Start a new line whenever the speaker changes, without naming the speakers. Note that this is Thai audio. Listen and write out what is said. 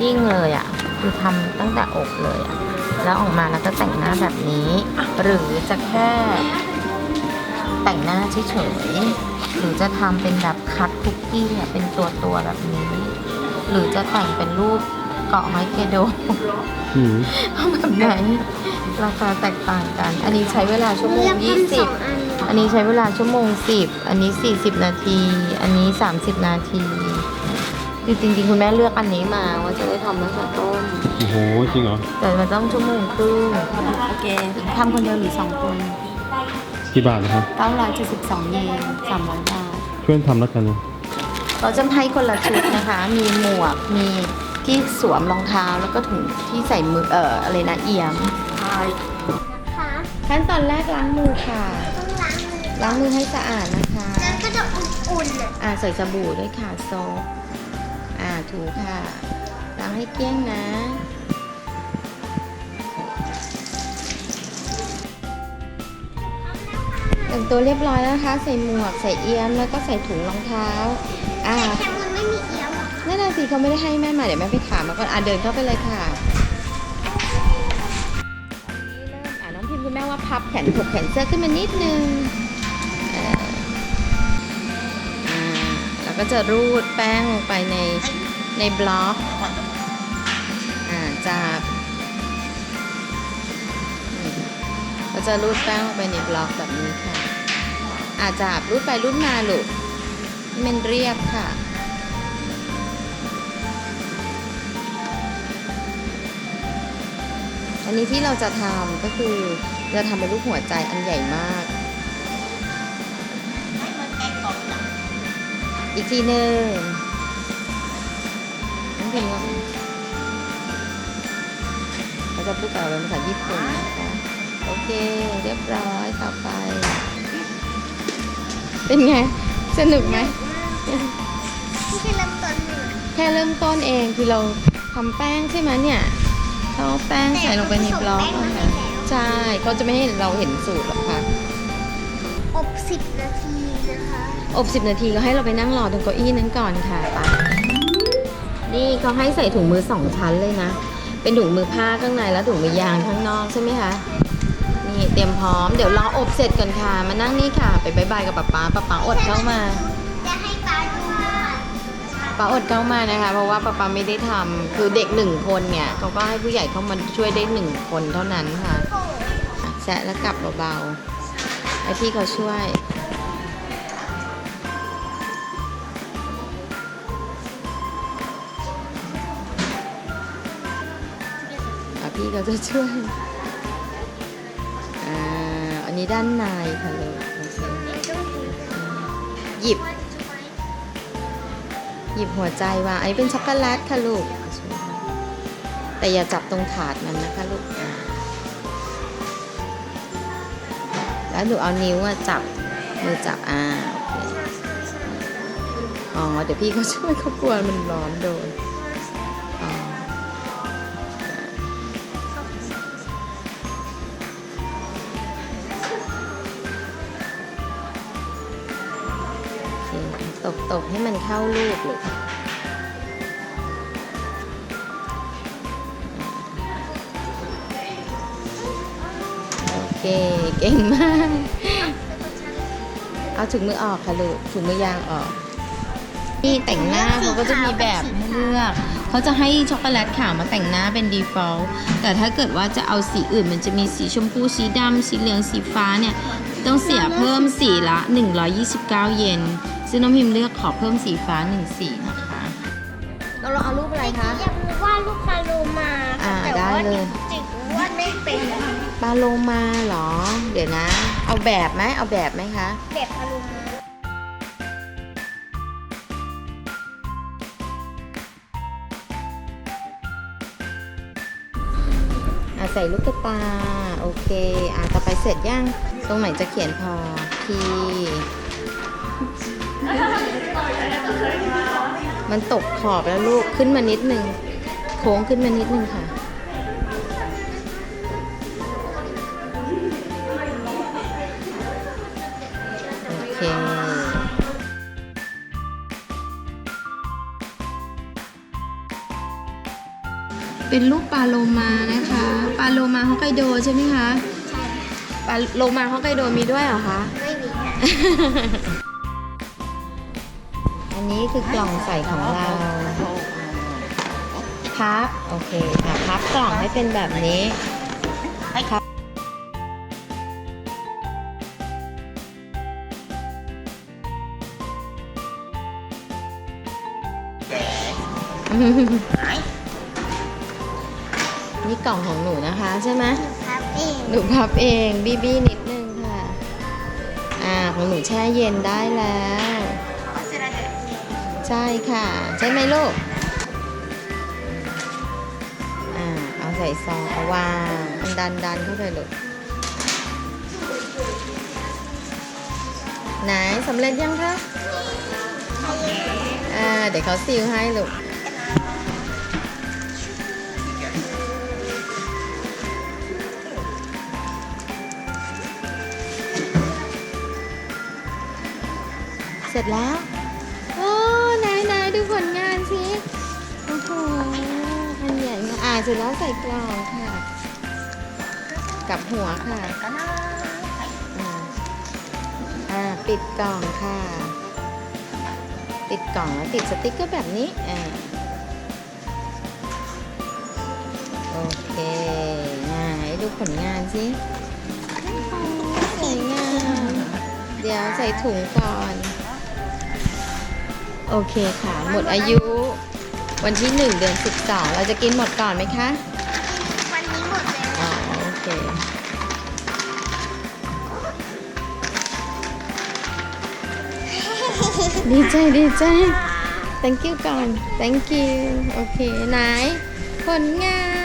กิ้งเลยอะ่ะคือทำตั้งแต่อกเลยอะ่ะแล้วออกมาแล้วก็แต่งหน้าแบบนี้ หรือจะแค่แต่งหน้าเฉยๆหรือจะทำเป็นแบบคัตคุกกี้อะเป็นตัวตัวๆแบบนี้ หรือจะแต่งเป็นรูปเกาะไม้เกโด
อืม
แบบไหนราคาแตกต่างกัน อันนี้ใช้เวลาชั่วโมง
เลือก
ยี่
ทำส
สิ
อบงอัน
อันนี้ใช้เวลาชั่วโมงสิบอันนี้สี่สิบนาที อันนี้สามสิบนาที คือจริงๆ คุณแม่เลือกอันนี้มาว่าจะได้ทำตั้งแต่ต้น
โอ้โห จริงเหรอ
แต่มันต้องชั่วโมงครึ่ง
โอเคทำคนเดียวหรือสองคน
กี่บาทนะครับ
972เยน300บาท
ช่วยทำแล้วกันนะ
เราจะให้คนละชุดนะคะ มีหมวก มีที่สวมรองเท้า แล้วก็ถุงที่ใส่มือ เอ่อ อะไรนะ เอี่ยม
นะคะ
ขั้นตอนแรกล้างมือค่ะ
ต้องล้างมือ
ล้างมือให้สะอาดนะคะ
แล้วก็จะอุ่นๆอะ
อ่าใส่สบู่ด้วยค่ะโซฟ อ่าถูค่ะล้างให้เกลี้ยงนะ แต่งตัวเรียบร้อยแล้วนะคะ ใส่หมวก ใส่เอี๊ยม แล้วก็ใส่ถุงรองเท้า อ่า
แต่มันไม่มีเอี้ยวอะ
นั่นน่ะสิเขาไม่ได้ให้แม่มา เดี๋ยวแม่ไปถามมาก่อน อ่าเดินเข้าไปเลยค่ะอันนี้เริ่มอ่าน้องพิมพ์คุณแม่ว่าพับแขนถกแขนเสื้อขึ้นมานิดนึง ก็จะรูดแป้งลงไปในในบล็อกอ่าจากก็จะรูดแป้งลงไปในบล็อกแบบนี้ค่ะอาจจะรูดไปรูดมาลูกมันเรียบค่ะอันนี้ที่เราจะทำก็คือจะทำเป็นรูปหัวใจอันใหญ่มาก อีกทีหนึ่งน้องพิมพ์ว่าเขาจะพูดกับเราเป็นภาษาญี่ปุ่นนะคะโอเค เรียบร้อยต่อไป เป็นไง สนุกไหม
ที่แค่เริ่มต้น
แค่เริ่มต้นเองคือเราทำแป้งใช่ไหมเนี่ยเขาเอาแป้งใส่ลงไปในบล็อกใช่เขาจะไม่ให้เราเห็นสูตรหรอกค่ะ
อบสิบนาทีนะคะ
อบ 10 นาทีก็ให้เราไปนั่งรอตรงเก้าอี้นั้นก่อนค่ะไปนี่เขาให้ใส่ถุงมือสองชั้นเลยนะ เป็นถุงมือผ้าข้างในแล้วถุงมือยางข้างนอกใช่ไหมคะ นี่เตรียมพร้อม เดี๋ยวรออบเสร็จก่อนค่ะ มานั่งนี่ค่ะ ไปบายบายกับป๊าป๊าป๊าป๊าอดเข้ามา
จะให้ป้าดูว่า
ป๊าอดเข้ามานะคะ เพราะว่าป๊าป๊าไม่ได้ทำคือเด็กหนึ่งคนเนี่ยเขาก็ให้ผู้ใหญ่เข้ามาช่วยได้หนึ่งคนเท่านั้นค่ะอะแซะแล้วกลับเบาๆ ไอพี่เขาช่วยอะพี่เขาจะช่วย อ่า อันนี้ด้านในค่ะเลยหยิบ หยิบหัวใจวางอันนี้เป็นช็อกโกแลตค่ะลูก แต่อย่าจับตรงถาดมันนะคะลูก แล้วหนูเอานิ้วอะจับมือจับอ่าโอเคอ๋อเดี๋ยวพี่เขาช่วยเขากลัวมันร้อนโดนตบตบๆให้มันเข้ารูปเลย เค เก่งมาก เอาถุงมือออกค่ะลูกถุงมือยางออก นี่แต่งหน้าเขาก็จะมีแบบให้เลือก เขาจะให้ช็อกโกแลตขาวมาแต่งหน้าเป็น default แต่ถ้าเกิดว่าจะเอาสีอื่นมันจะมีสีชมพูสีดำสีเหลืองสีฟ้าเนี่ย ต้องเสียเพิ่มสีละ 129 เยนซึ่งน้องพิมพ์เลือกขอเพิ่มสีฟ้า1สีนะคะเราเราเอารูปอะไรคะ
อยากรู้ว่าลูกปลาโลมา
อ่า
แต่
ได้
ว่า
เลย
จิก ว่าไม่เป็น
ปลาโลมาเหรอ เดี๋ยวนะ เอาแบบไหมเอาแบบไหมคะ
แบบปลาโลมา
อะใส่ลูกตา โอเคอะต่อไปเสร็จยังตรงไหนจะเขียนพอทีมันตกขอบแล้วลูกขึ้นมานิดนึง โค้งขึ้นมานิดนึงค่ะ เคเป็นรูปปลาโลมานะคะ ปลาโลมาฮอกไกโดใช่ไหมคะ
ใช่
ปลาโลมาฮอกไกโดมีด้วยเหรอคะ
ไม่มีค่ะ
อันนี้คือกล่องใส่ของเราพับ โอเคค่ะพับกล่องให้เป็นแบบนี้ครับ นี่กล่องของหนูนะคะใช่ไหม
ครับเอง
หนูพับเองบี้บี้นิดนึงค่ะ อ่าของหนูแช่เย็นได้แล้ว ใช่ค่ะ ใช่ไหมลูก อ่าเอาใส่ซองเอาวางดันดันเข้าไปลูกไหนสำเร็จยังคะอ่าเดี๋ยวเขาซีลให้ลูก เสร็จแล้ว โอ้ไหนไหนดูผลงานสิ โอ้โห อันใหญ่มากอ่าเสร็จแล้วใส่กล่องค่ะกลับหัวค่ะอ่าอ่า ปิดกล่องค่ะ ปิดกล่องแล้วติดสติ๊กเกอร์แบบนี้ อ่า โอเคไหนดูผลงานสิโอ้โหสวยงาม เดี๋ยวใส่ถุงก่อน โอเคค่ะ หมดอายุ วันที่1เดือน12เราจะกินหมดก่อนไหมคะ
วันนี้หมดเลย
อ๋อโอเคดีใจดีใจ thank you ก่อน thank you โอเคไหนผลงาน